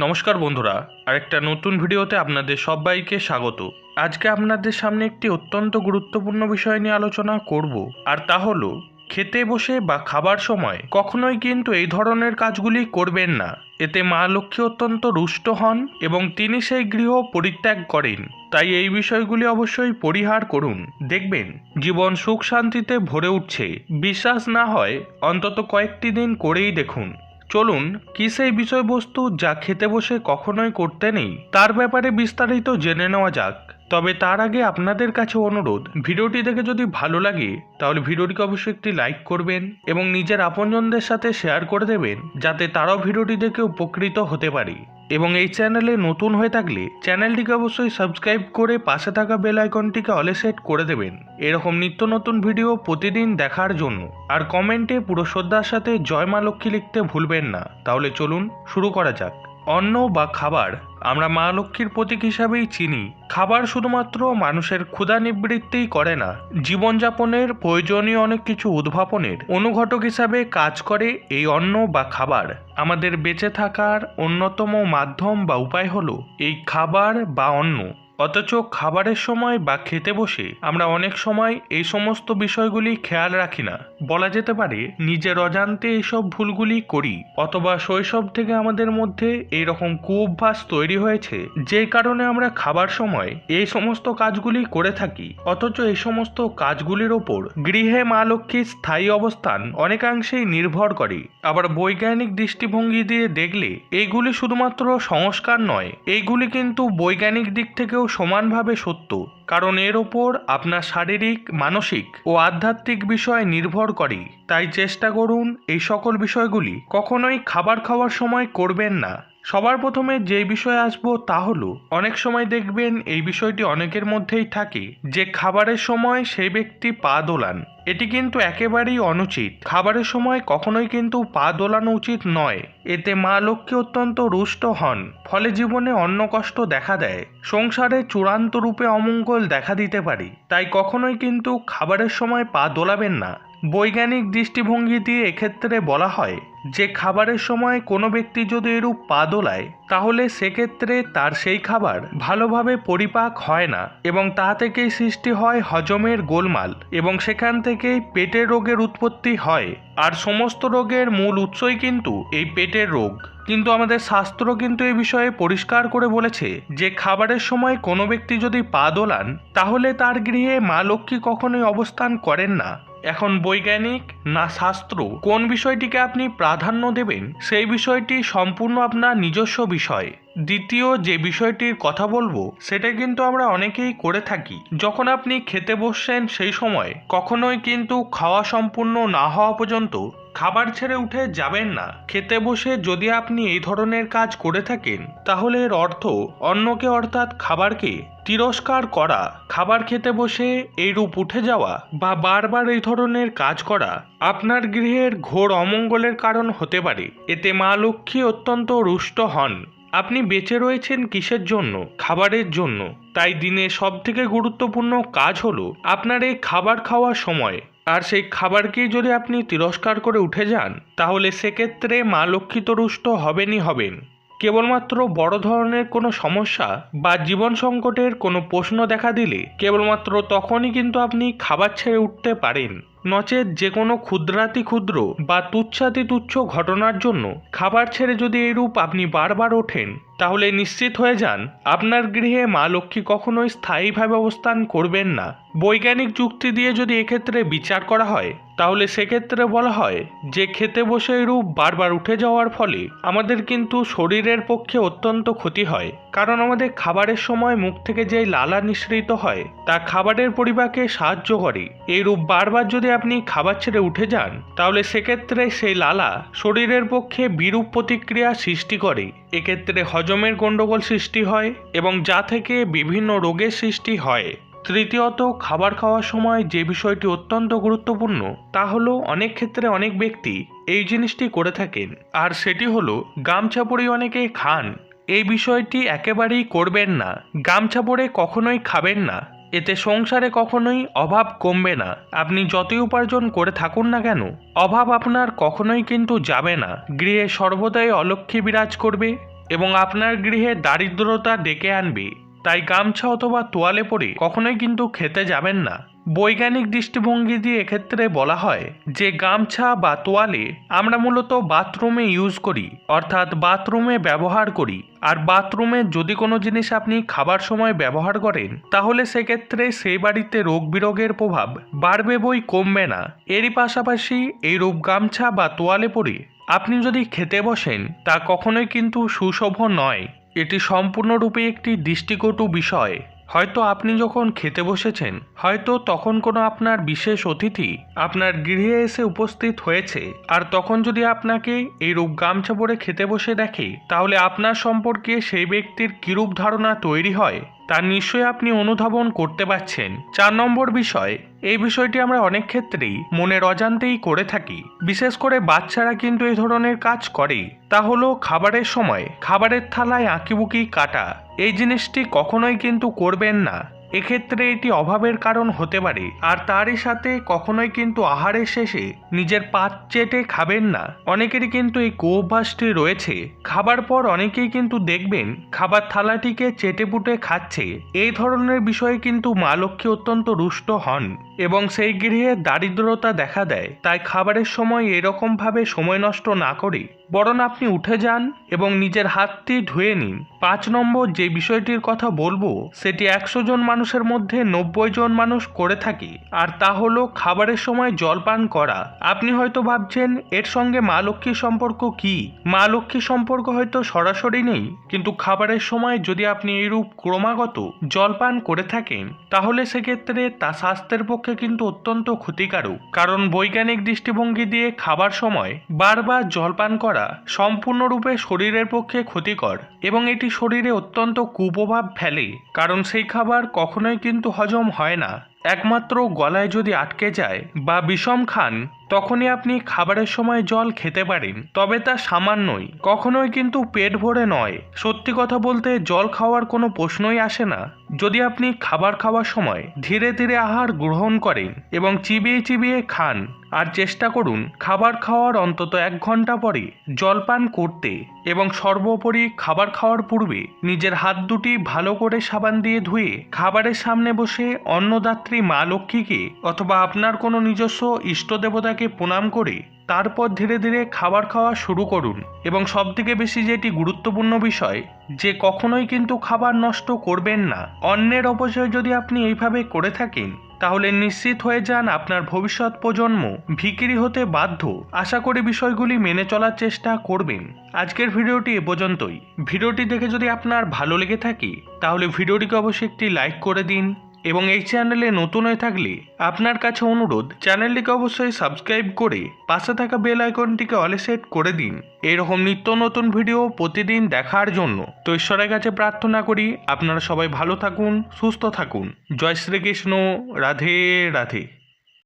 নমস্কার বন্ধুরা, আরেকটা নতুন ভিডিওতে আপনাদের সবাইকে স্বাগত। আজকে আপনাদের সামনে একটি অত্যন্ত গুরুত্বপূর্ণ বিষয় নিয়ে আলোচনা করব, আর তা হলো, খেতে বসে বা খাবার সময় কখনোই কিন্তু এই ধরনের কাজগুলি করবেন না। এতে মা লক্ষ্মী অত্যন্ত রুষ্ট হন এবং তিনি সেই গৃহ পরিত্যাগ করেন। তাই এই বিষয়গুলি অবশ্যই পরিহার করুন। দেখবেন, জীবন সুখ শান্তিতে ভরে উঠছে। বিশ্বাস না হয়, অন্তত কয়েকটি দিন করেই দেখুন। চলুন, কি সেই বিষয়বস্তু যা খেতে বসে কখনোই করতে নেই? তার ব্যাপারে বিস্তারিত জেনে নেওয়া যাক। তবে তার আগে আপনাদের কাছে অনুরোধ, ভিডিওটি দেখে যদি ভালো লাগে, তাহলে ভিডিওটিকে অবশ্যই একটি লাইক করবেন এবং নিজের আপনজনদের সাথে শেয়ার করে দেবেন, যাতে তারাও ভিডিওটি দেখে উপকৃত হতে পারে। এবং এই চ্যানেলে নতুন হয়ে থাকলে চ্যানেলটিকে অবশ্যই সাবস্ক্রাইব করে পাশে থাকা বেল আইকনটিকে অলে সেট করে দেবেন। এরকম নিত্য নতুন ভিডিও প্রতিদিন দেখার জন্য। আর কমেন্টে পুরো শ্রদ্ধার সাথে জয় মা লক্ষ্মী লিখতে ভুলবেন না। তাহলে চলুন শুরু করা যাক। অন্ন বা খাবার আমরা মা লক্ষ্মীর প্রতীক হিসাবেই চিনি। খাবার শুধুমাত্র মানুষের ক্ষুধা নিবৃত্তিই করে না, জীবনযাপনের প্রয়োজনীয় অনেক কিছু উদ্ভাবনের অনুঘটক হিসাবে কাজ করে এই অন্ন বা খাবার। আমাদের বেঁচে থাকার অন্যতম মাধ্যম বা উপায় হলো এই খাবার বা অন্ন। অথচ খাবারের সময় বা খেতে বসে আমরা অনেক সময় এই সমস্ত বিষয়গুলি খেয়াল রাখি না। বলা যেতে পারে, নিজের অজান্তে এইসব ভুলগুলি করি, অথবা শৈশব থেকে আমাদের মধ্যে এই রকম কুঅভ্যাস তৈরি হয়েছে, যে কারণে আমরা খাবার সময় এই সমস্ত কাজগুলি করে থাকি। অথচ এই সমস্ত কাজগুলির ওপর গৃহে মা লক্ষ্মীর স্থায়ী অবস্থান অনেকাংশেই নির্ভর করে। আবার বৈজ্ঞানিক দৃষ্টিভঙ্গি দিয়ে দেখলে এইগুলি শুধুমাত্র সংস্কার নয় এইগুলি কিন্তু বৈজ্ঞানিক দিক থেকেও সমানভাবে সত্য, কারণ এর ওপর আপনার শারীরিক, মানসিক ও আধ্যাত্মিক বিষয় নির্ভর করে। তাই চেষ্টা করুন এই সকল বিষয়গুলি কখনোই খাবার খাওয়ার সময় করবেন না। সবার প্রথমে যে বিষয়ে আসব তা হলো, অনেক সময় দেখবেন এই বিষয়টি অনেকের মধ্যেই থাকে, যে খাবারের সময় সেই ব্যক্তি পা দোলান। এটি কিন্তু একেবারেই অনুচিত। খাবারের সময় কখনোই কিন্তু পা দোলানো উচিত নয়। এতে মা লক্ষ্মী অত্যন্ত রুষ্ট হন, ফলে জীবনে অন্য কষ্ট দেখা দেয়। সংসারে চূড়ান্ত রূপে অমঙ্গল দেখা দিতে পারে, তাই কখনোই কিন্তু খাবারের সময় পা দোলাবেন না। বৈজ্ঞানিক দৃষ্টিভঙ্গি দিয়ে এক্ষেত্রে বলা হয় যে খাবারের সময় কোনো ব্যক্তি যদি এরূপ পা দোলায়, তাহলে সেক্ষেত্রে তার সেই খাবার ভালোভাবে পরিপাক হয় না এবং তা থেকেই সৃষ্টি হয় হজমের গোলমাল এবং সেখান থেকেই পেটের রোগের উৎপত্তি হয়। আর সমস্ত রোগের মূল উৎসই কিন্তু এই পেটের রোগ। কিন্তু আমাদের শাস্ত্র কিন্তু এই বিষয়ে পরিষ্কার করে বলেছে যে খাবারের সময় কোনো ব্যক্তি যদি পা দোলান, তাহলে তার গৃহে মা লক্ষ্মী কখনোই অবস্থান করেন না। এখন বৈজ্ঞানিক না শাস্ত্র? কোন বিষয়টিকে আপনি প্রাধান্য দেবেন? সেই বিষয়টি সম্পূর্ণ আপনার নিজস্ব বিষয়। দ্বিতীয় যে বিষয়টির কথা বলব, সেটা কিন্তু আমরা অনেকেই করে থাকি। যখন আপনি খেতে বসছেন সেই সময়, কখনোই কিন্তু খাওয়া সম্পূর্ণ না হওয়া পর্যন্ত খাবার ছেড়ে উঠে যাবেন না। খেতে বসে যদি আপনি এই ধরনের কাজ করে থাকেন, তাহলে এর অর্থ অন্যকে অর্থাৎ খাবারকে তিরস্কার করা, খাবার খেতে বসে এইরূপ উঠে যাওয়া বা বারবার এই ধরনের কাজ করা আপনার গৃহের ঘোর অমঙ্গলের কারণ হতে পারে। এতে মা লক্ষ্মী অত্যন্ত রুষ্ট হন। আপনি বেঁচে রয়েছেন কিসের জন্য? খাবারের জন্য। তাই দিনে সবথেকে গুরুত্বপূর্ণ কাজ হলো আপনার এই খাবার খাওয়ার সময় আর সেই খাবারকে যদি আপনি তিরস্কার করে উঠে যান, তাহলে সেক্ষেত্রে মা লক্ষ্মী তো রুষ্ট হবেনই হবেন। কেবলমাত্র বড় ধরনের কোনো সমস্যা বা জীবন সংকটের কোনো প্রশ্ন দেখা দিলে কেবলমাত্র তখনই কিন্তু আপনি খাবার ছেড়ে উঠতে পারেন। নচেত যে কোনো ক্ষুদ্রাতি ক্ষুদ্র বা তুচ্ছাতি তুচ্ছ ঘটনার জন্য খাবার ছেড়ে যদি এরূপ আপনি বারবার ওঠেন, তাহলে নিশ্চিত হয়ে যান, আপনার গৃহে মা লক্ষ্মী কখনোই স্থায়ীভাবে অবস্থান করবেন না। বৈজ্ঞানিক যুক্তি দিয়ে যদি এক্ষেত্রে বিচার করা হয়, তাহলে সেক্ষেত্রে বলা হয়, যে খেতে বসে এরূপ বারবার উঠে যাওয়ার ফলে আমাদের কিন্তু শরীরের পক্ষে অত্যন্ত ক্ষতি হয়। কারণ আমাদের খাবারের সময় মুখ থেকে যে লালা নিঃসৃত হয়, তা খাবারের পরিবারকে সাহায্য করে। এইরূপ বারবার যদি আপনি খাবার ছেড়ে উঠে যান, তাহলে সেক্ষেত্রে সেই লালা শরীরের পক্ষে বিরূপ প্রতিক্রিয়া সৃষ্টি করে। এক্ষেত্রে হজমের গণ্ডগোল সৃষ্টি হয় এবং যা থেকে বিভিন্ন রোগের সৃষ্টি হয়। তৃতীয়ত, খাবার খাওয়ার সময় যে বিষয়টি অত্যন্ত গুরুত্বপূর্ণ, তা হলো অনেক ক্ষেত্রে অনেক ব্যক্তি এই জিনিসটি করে থাকেন। আর সেটি হলো, গামছা পরে অনেকে খান। এই বিষয়টি একেবারেই করবেন না। গামছা পরে কখনোই খাবেন না। এতে সংসারে কখনোই অভাব কমবে না। আপনি যতই উপার্জন করে থাকুন না কেন, অভাব আপনার কখনোই কিন্তু যাবে না। গৃহে সর্বদাই অলক্ষ্মী বিরাজ করবে এবং আপনার গৃহে দারিদ্রতা ডেকে আনবে। তাই গামছা অথবা তোয়ালে পরে কখনোই কিন্তু খেতে যাবেন না। বৈজ্ঞানিক দৃষ্টিভঙ্গি দিয়ে এক্ষেত্রে বলা হয় যে গামছা বা তোয়ালে আমরা মূলত বাথরুমে ইউজ করি, অর্থাৎ বাথরুমে ব্যবহার করি। আর বাথরুমে যদি কোনো জিনিস আপনি খাবার সময় ব্যবহার করেন, তাহলে সেক্ষেত্রে সেই বাড়িতে রোগ বিরোগের প্রভাব বাড়বে বই কমবে না। এরই পাশাপাশি এই রূপ গামছা বা তোয়ালে পরে আপনি যদি খেতে বসেন, তা কখনোই কিন্তু সুশোভ নয়। এটি সম্পূর্ণরূপে একটি দৃষ্টিকটু বিষয়। হয়তো আপনি যখন খেতে বসেছেন, হয়তো তখন কোনো আপনার বিশেষ অতিথি আপনার গৃহে এসে উপস্থিত হয়েছে। আর তখন যদি আপনাকে এই রূপ গামছা পরে খেতে বসে দেখে, তাহলে আপনার সম্পর্কে সেই ব্যক্তির কিরূপ ধারণা তৈরি হয়? তা নিশ্চয়ই আপনি অনুধাবন করতে পারছেন। চার নম্বর বিষয়, এই বিষয়টি আমরা অনেক ক্ষেত্রেই মনের অজান্তেই করে থাকি। বিশেষ করে বাচ্চারা কিন্তু এই ধরনের কাজ করে তা হলো খাবারের সময়, খাবারের থালায় আঁকিবুকি কাটা। এই জিনিসটি কখনোই কিন্তু করবেন না। এক্ষেত্রে এটি অভাবের কারণ হতে পারে, আর তারই সাথে কখনোই কিন্তু আহারের শেষে নিজের পাত চেটে খাবেন না। অনেকেরই কিন্তু এই কুঅভ্যাসটি রয়েছে। খাবার পর অনেকেই কিন্তু দেখবেন খাবার থালাটিকে চেটে পুটে খাচ্ছে। এই ধরনের বিষয়ে কিন্তু মা লক্ষ্মী অত্যন্ত রুষ্ট হন। এবং সেই গৃহে দারিদ্রতা দেখা দেয়। তাই খাবারের সময় এরকমভাবে সময় নষ্ট না করে। বরং আপনি উঠে যান এবং নিজের হাতটি ধুয়ে নিন। পাঁচ নম্বর যে বিষয়টির কথা বলব, সেটি একশো জন মানুষের মধ্যে নব্বই জন মানুষ করে থাকি। আর তা হলো খাবারের সময় জলপান করা। আপনি হয়তো ভাবছেন, এর সঙ্গে মা লক্ষ্মীর সম্পর্ক কি? মা লক্ষ্মীর সম্পর্ক হয়তো সরাসরি নেই, কিন্তু খাবারের সময় যদি আপনি এরূপ ক্রমাগত জলপান করে থাকেন, তাহলে সেক্ষেত্রে তা স্বাস্থ্যের পক্ষে কিন্তু অত্যন্ত ক্ষতিকারক। কারণ বৈজ্ঞানিক দৃষ্টিভঙ্গি দিয়ে খাবার সময় বারবার জলপান করা সম্পূর্ণরূপে শরীরের পক্ষে ক্ষতিকর এবং এটি শরীরে অত্যন্ত কুপ্রভাব ফেলে। কারণ সেই খাবার কখনোই কিন্তু হজম হয় না। একমাত্র গলায় যদি আটকে যায় বা বিষম খান তখনই আপনি খাবারের সময় জল খেতে পারেন, তবে তা সামান্যই। কখনোই কিন্তু পেট ভরে নয়। সত্যি কথা বলতে জল খাওয়ার কোনো প্রশ্নই আসে না। যদি আপনি খাবার খাওয়ার সময় ধীরে ধীরে আহার গ্রহণ করেন এবং চিবিয়ে চিবিয়ে খান, আর চেষ্টা করুন খাবার খাওয়ার অন্তত এক ঘণ্টা পরে জলপান করতে এবং সর্বোপরি খাবার খাওয়ার পূর্বে নিজের হাত দুটি ভালো করে সাবান দিয়ে ধুয়ে খাবারের সামনে বসে অন্নদাত্রী মা লক্ষ্মীকে অথবা আপনার কোনো নিজস্ব ইষ্ট দেবতাকে প্রণাম করে তারপর ধীরে ধীরে খাবার খাওয়া শুরু করুন এবং সবথেকে বেশি যেটি গুরুত্বপূর্ণ বিষয়, যে কখনোই কিন্তু খাবার নষ্ট করবেন না। অন্যের অপচয় যদি আপনি এইভাবে করে থাকেন, তাহলে নিশ্চিত হয়ে যান আপনার ভবিষ্যৎ প্রজন্ম ভিকিরি হতে বাধ্য। আশা করি বিষয়গুলি মেনে চলার চেষ্টা করবেন। আজকের ভিডিওটি এ পর্যন্তই। ভিডিওটি দেখে যদি আপনার ভালো লেগে থাকে, তাহলে ভিডিওটিকে অবশ্যই একটি লাইক করে দিন। এবং এই চ্যানেলে নতুন হয়ে থাকলে আপনার কাছে অনুরোধ, চ্যানেলটিকে অবশ্যই সাবস্ক্রাইব করে পাশে থাকা বেল আইকনটিকে অলে সেট করে দিন। এরকম নিত্য নতুন ভিডিও প্রতিদিন দেখার জন্য। তো ঈশ্বরের কাছে প্রার্থনা করি, আপনারা সবাই ভালো থাকুন, সুস্থ থাকুন। জয় শ্রীকৃষ্ণ, রাধে রাধে।